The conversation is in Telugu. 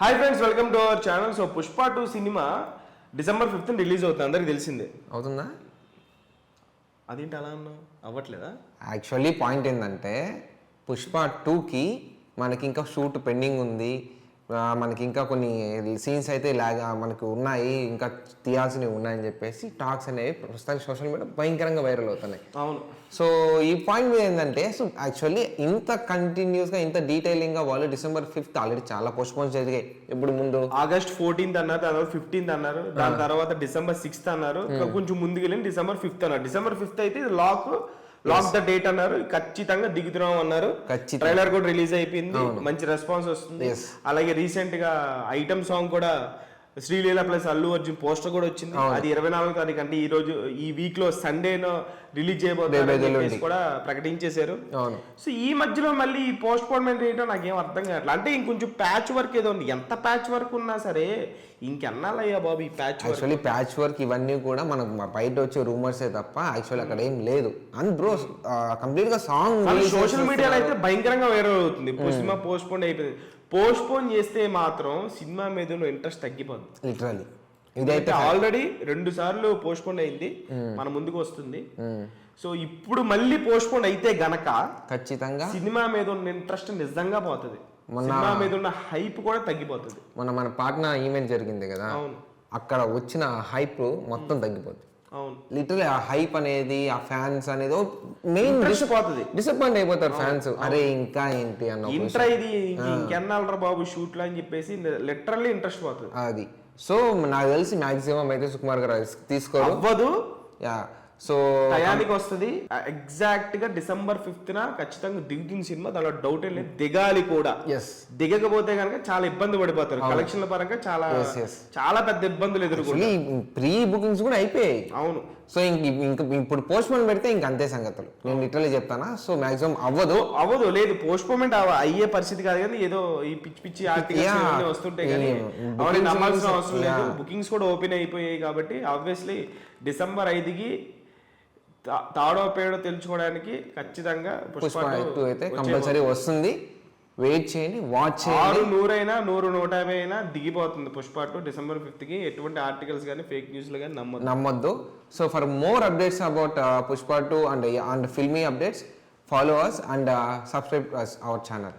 Hi friends welcome to our channel so Pushpa two cinema December fifth release అవుతుంది. అందరికి తెలిసిందే. అవుతుందా? అదేంటి అలా అన్నావు? అవ్వట్లేదా? యాక్చువల్లీ పాయింట్ ఏంటంటే పుష్ప టూకి మనకి ఇంకా షూట్ పెండింగ్ ఉంది. మనకి ఇంకా కొన్ని సీన్స్ అయితే లాగా మనకు ఉన్నాయి ఇంకా తీయాల్సినవి ఉన్నాయని చెప్పేసి టాక్స్ అనేవి ప్రస్తుతానికి సోషల్ మీడియా భయంకరంగా వైరల్ అవుతున్నాయి. అవును. సో ఈ పాయింట్ మీద ఏంటంటే సో యాక్చువల్లీ ఇంత కంటిన్యూస్గా ఇంత డీటెయిలింగ్గా వాళ్ళు డిసెంబర్ ఫిఫ్త్ ఆల్రెడీ చాలా పోస్ట్పోన్స్ జరిగాయి. ఇప్పుడు ముందు? ఆగస్ట్ ఫోర్టీన్త్ అన్నారు తర్వాత ఫిఫ్టీన్త్ అన్నారు దాని తర్వాత డిసెంబర్ సిక్స్త్ అన్నారు కొంచెం ముందుకు వెళ్ళి డిసెంబర్ ఫిఫ్త్ అన్నారు. డిసెంబర్ ఫిఫ్త్ అయితే లాక్ లాక్ ద డేట్ అన్నారు. ఖచ్చితంగా దిగుతున్నాం అన్నారు. ట్రైలర్ కూడా రిలీజ్ అయిపోయింది. మంచి రెస్పాన్స్ వస్తుంది. అలాగే రీసెంట్గా ఐటమ్ సాంగ్ కూడా శ్రీలీల ప్లస్ అల్లు అర్జున్ పోస్టర్ కూడా వచ్చింది. అది ఇరవై నాలుగో తారీఖు అంటే ఈ రోజు ఈ వీక్లో సండేనో రిలీజ్ చేయబోతున్నారు కూడా ప్రకటించేశారు. సో ఈ మధ్యలో మళ్ళీ పోస్ట్ పోన్మెంట్ ఏంటో నాకేం అర్థం కావట్లేదు అంటే ఇంకొంచెం ప్యాచ్ వర్క్ ఏదో ఉంది. ఎంత ప్యాచ్ వర్క్ ఉన్నా సరే ఇంకెన్నాళ్ళయ్యా బాబు ఈ patch work actually patch work ఇవన్నీ కూడా మనకు బయట వచ్చే రూమర్సే తప్ప యాక్చువల్లీ అక్కడ ఏం లేదు. అండ్ బ్రో కంప్లీట్గా సాంగ్ సోషల్ మీడియాలో అయితే భయంకరంగా వైరల్ అవుతుంది. సినిమా పోస్ట్ పోన్ అయిపోయింది. పోస్ట్ పోన్ చేస్తే మాత్రం సినిమా మీద ఇంట్రెస్ట్ తగ్గిపోతుంది లిటరలీ ఇదైతే ఆల్రెడీ రెండు సార్లు పోస్ట్ పోన్ అయింది మన ముందుకు వస్తుంది. సో ఇప్పుడు మళ్ళీ పోస్ట్ పోన్ అయితే గనక ఖచ్చితంగా. సినిమా మీద ఉన్న ఇంట్రెస్ట్ నిజంగా పోతుంది. సినిమా మీద ఉన్న హైప్ కూడా తగ్గిపోతుంది. మన మన పాట్నా ఈవెంట్ జరిగింది కదా అక్కడ వచ్చిన హైప్ మొత్తం తగ్గిపోతుంది లిటరలీ ఆ హైప్ అనేది ఆ ఫ్యాన్స్ అనేది మెయిన్ పోతుంది. డిసప్పాయింట్ అయిపోతారు ఫ్యాన్స్ అరే ఇంకా ఏంటి అన్న ఇంట్రా ఇది ఇంకెన్నాళ్ళరా బాబు షూట్లో అని చెప్పేసి లిటరల్లీ ఇంట్రెస్ట్ పోతుంది. అది. సో నాకు తెలిసి మాక్సిమం అయితే సుకుమార్ గారు తీసుకోరు. అవ్వదు. యా. సో టయానికి వస్తుంది. ఎగ్జాక్ట్గా డిసెంబర్ ఫిఫ్త్ న ఖచ్చితంగా దిగుతుంది సినిమా దానిలో డౌట్ లేదు. దిగాలి కూడా. దిగకపోతే కనుక చాలా ఇబ్బంది పడిపోతారు. కలెక్షన్ల పరంగా చాలా. చాలా పెద్ద ఇబ్బందులు ఎదుర్కొంటారు. ప్రీ బుకింగ్స్ కూడా అయిపోయాయి. అవును. సో ఇంక ఇంక ఇప్పుడు పోస్ట్ పోన్ పెడితే ఇంక అంతే సంగతులు. నేను లిటరలీ చెప్తానా? సో మాక్సిమం అవ్వదు. అవ్వదు లేదు. పోస్ట్ పోన్మెంట్ అయ్యే పరిస్థితి కాదు కానీ ఏదో ఈ పిచ్చి పిచ్చి ఆర్టికల్స్ వస్తుంటాయి కానీ నమ్మాల్సిన అవసరం లేదు. బుకింగ్స్ కూడా ఓపెన్ అయిపోయాయి కాబట్టి ఆబ్వియస్లీ డిసెంబర్ ఐదుకి తాడో పేడో తెలుసుకోవడానికి ఖచ్చితంగా పుష్ప టూ అయితే కంపల్సరీ వస్తుంది. వెయిట్ చేయండి వాచ్ చేయండి. ఆరు నూరైనా నూరు నూట యాభై అయినా దిగిపోతుంది పుష్ప టూ. డిసెంబర్ ఫిఫ్త్కి ఎటువంటి ఆర్టికల్స్ కానీ ఫేక్ న్యూస్లు కానీ నమ్మదు నమ్మొద్దు. So for more updates about Pushpa two and and filmy updates follow us and subscribe our channel.